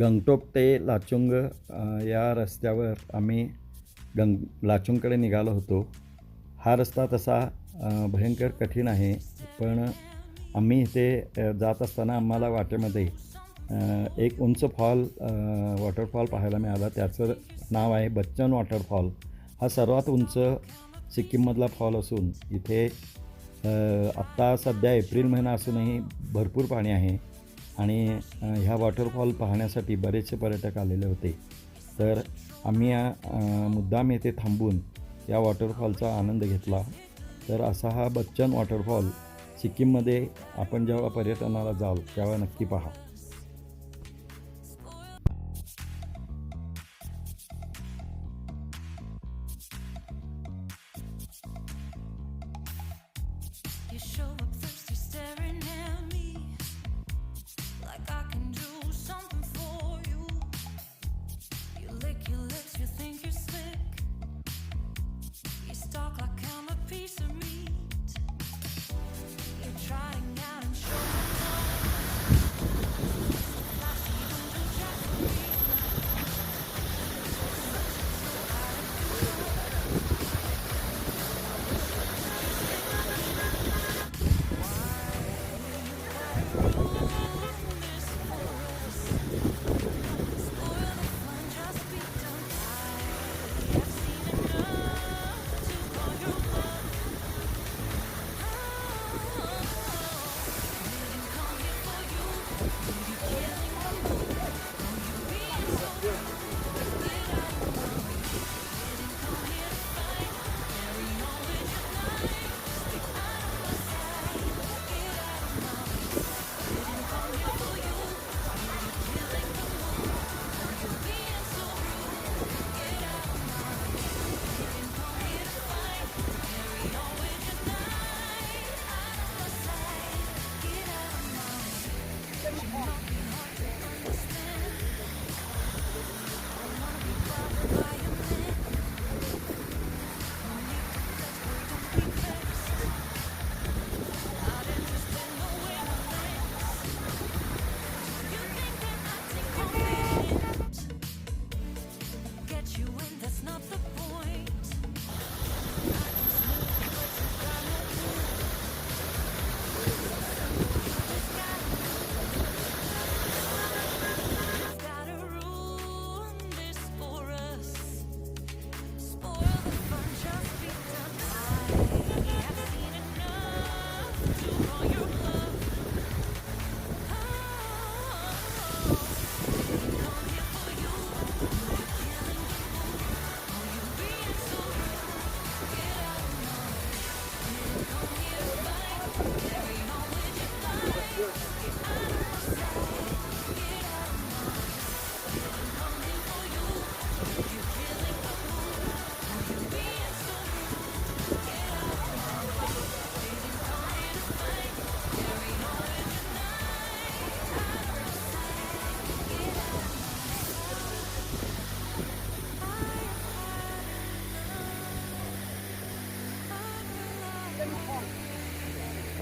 गंगटोक ते लाचुंग या रस्त्यावर आम्ही गंग लाचुंगकडे निघालो होतो. हा रस्ता तसा भयंकर कठीण आहे पण आम्ही इथे जात असताना आम्हाला वाटेमध्ये एक उंच फॉल वॉटरफॉल पाहायला मिळाला. त्याचं नाव आहे बच्चन वॉटरफॉल. हा सर्वात उंच सिक्कीममधला फॉल असून इथे आत्ता सध्या एप्रिल महिना असूनही भरपूर पाणी आहे. आणि ह्या वॉटरफॉल पाहण्यासाठी बरेचसे पर्यटक आलेले होते. तर आम्ही या मुद्दाम येथे थांबून या वॉटरफॉलचा आनंद घेतला. तर असा हा बच्चन वॉटरफॉल सिक्कीममध्ये आपण जेव्हा पर्यटनाला जाल त्यावेळा नक्की पहा.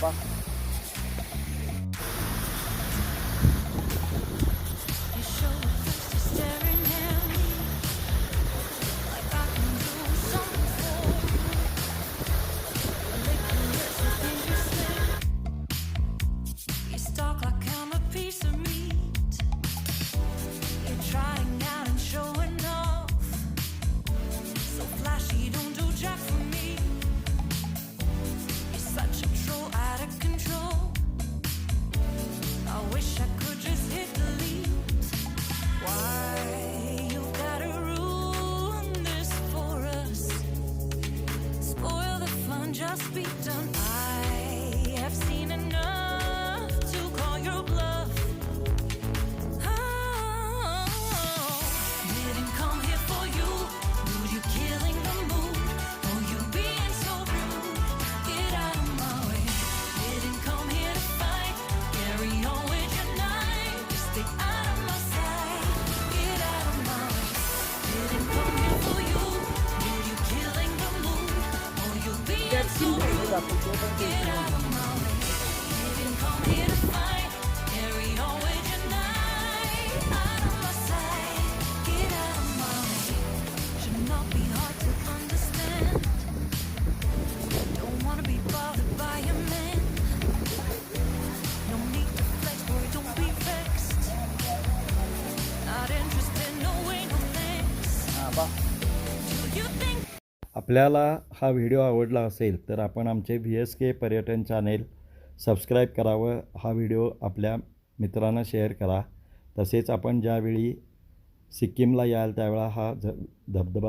吧 be done. जातो आपल्याला हा व्हिडिओ आवडला असेल तर आपण आमचे व्ही एस के पर्यटन चॅनेल सबस्क्राईब करावं हा व्हिडिओ आपल्या मित्रांना शेअर करा. तसेच आपण ज्यावेळी सिक्कीमला याल त्यावेळा हा ज धबधबा